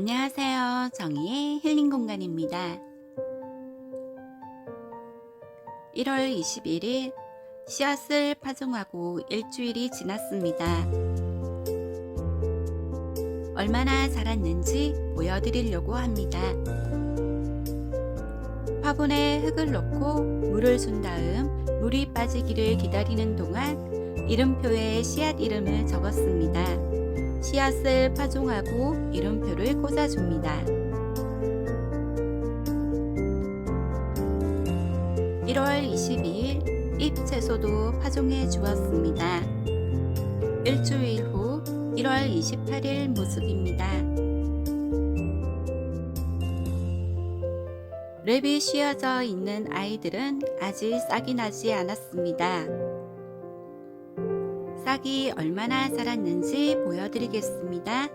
안녕하세요. 정의의 힐링 공간입니다. 1월 21일 씨앗을 파종하고 일주일이 지났습니다. 얼마나 자랐는지 보여드리려고 합니다. 화분에 흙을 넣고 물을 준 다음 물이 빠지기를 기다리는 동안 이름표에 씨앗 이름을 적었습니다. 씨앗을 파종하고 이름표를 꽂아줍니다. 1월 22일 잎 채소도 파종해 주었습니다. 일주일 후 1월 28일 모습입니다. 랩이 씌어져 있는 아이들은 아직 싹이 나지 않았습니다. 싹이 얼마나 자랐는지 보여드리겠습니다.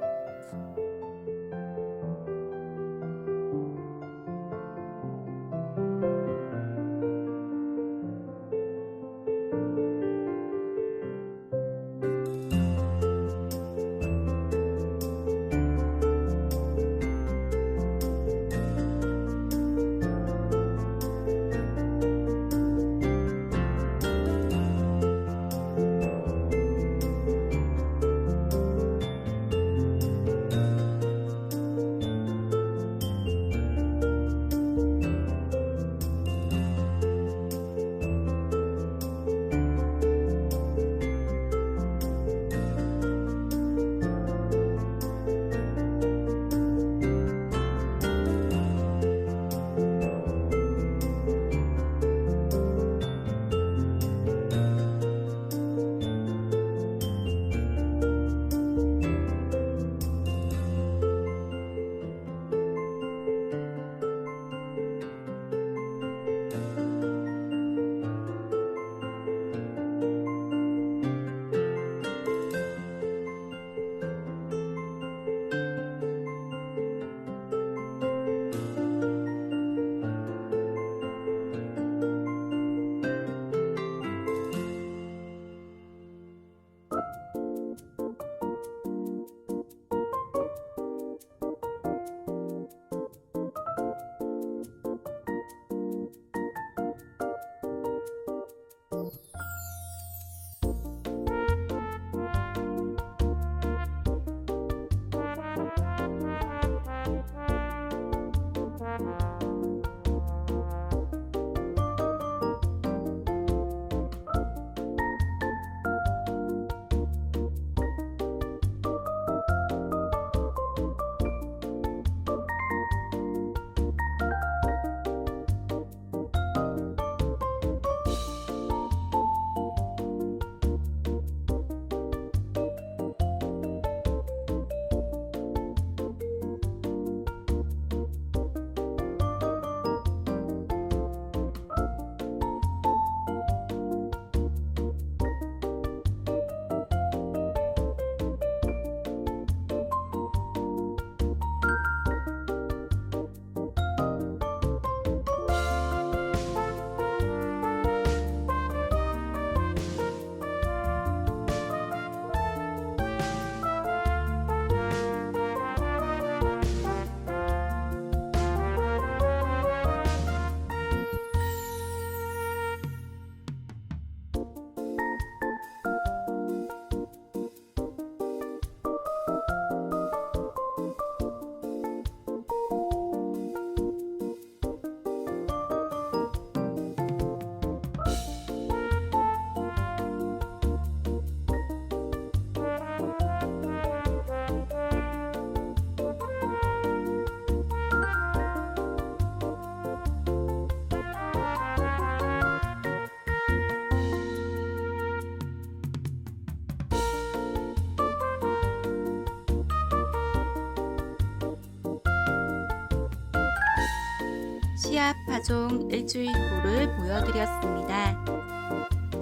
파종 일주일 후를 보여드렸습니다.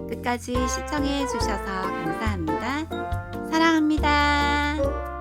끝까지 시청해 주셔서 감사합니다. 사랑합니다.